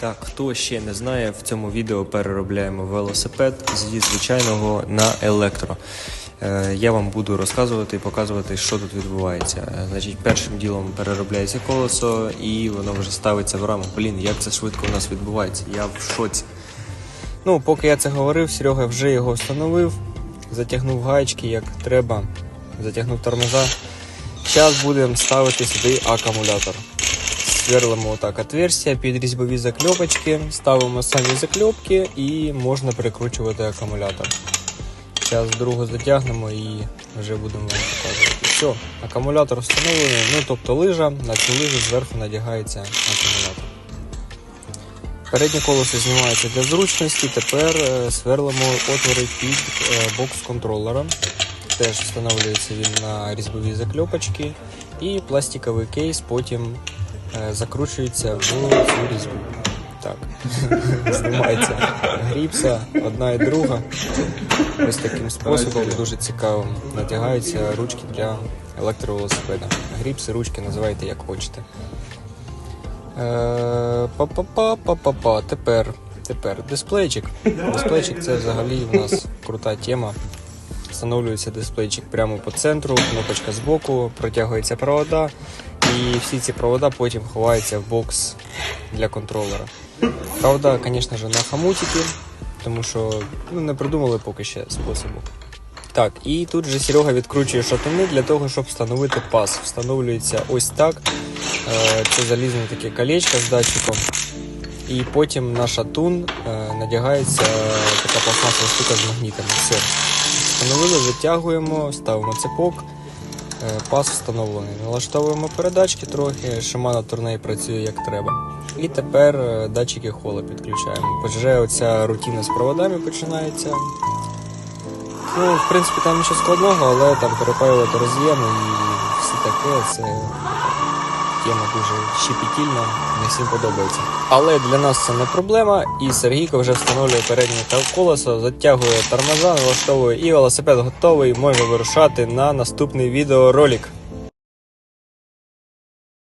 Так, хто ще не знає, в цьому відео переробляємо велосипед зі звичайного на електро. Е, Я вам буду розказувати і показувати, що тут відбувається. Е, Значить, першим ділом переробляється колесо і воно вже ставиться в раму. Блін, як це швидко у нас відбувається? Я в шоці. Ну, поки я це говорив, Серега вже його встановив, затягнув гаечки як треба, затягнув тормоза. Зараз будемо ставити сюди акумулятор. Сверлимо отак отверстия під різьбові закльопочки, ставимо самі закльопки і можна перекручувати акумулятор. Зараз другу затягнемо і вже будемо показувати. Все, акумулятор встановлений, ну тобто лижа, на цю лижу зверху надягається акумулятор. Переднє колесо знімається для зручності. Тепер е, сверлимо отвори під е, бокс контролера. Теж встановлюється він на різьбові закльопочки. І пластиковий кейс потім закручується в цю різьбу. Так, знімається гріпса, одна і друга. Ось таким способом дуже цікавим. Натягаються ручки для електровелосипеда. Гріпси, ручки називайте як хочете. Е, Па-па-па-па-па-па. Тепер, тепер дисплейчик. Дисплейчик це взагалі у нас крута тема. Встановлюється дисплейчик прямо по центру, кнопочка збоку, протягується провода, і всі ці провода потім ховаються в бокс для контролера. Правда, звісно ж, на хамутики, тому що ну, не придумали поки ще способу. Так, і тут же Серега відкручує шатуни для того, щоб встановити пас. Встановлюється ось так. Е, Це залізне таке колечко з датчиком. І потім на шатун е, надягається така пластмасова штука з магнітами. Все. Встановили, затягуємо, ставимо цепок. Е, Пас встановлений. Налаштовуємо передачки трохи, шимана Tourney працює як треба. І тепер е, датчики хола підключаємо. Вже оця рутина з проводами починається. Ну, в принципі, там нічого складного, але там перепаювати роз'єми і все таке, це тема дуже щепетільна, не всім подобається. Але для нас це не проблема, і Сергійко вже встановлює переднє колесо, затягує тормоза, налаштовує і велосипед готовий, може вирушати на наступний відеоролик.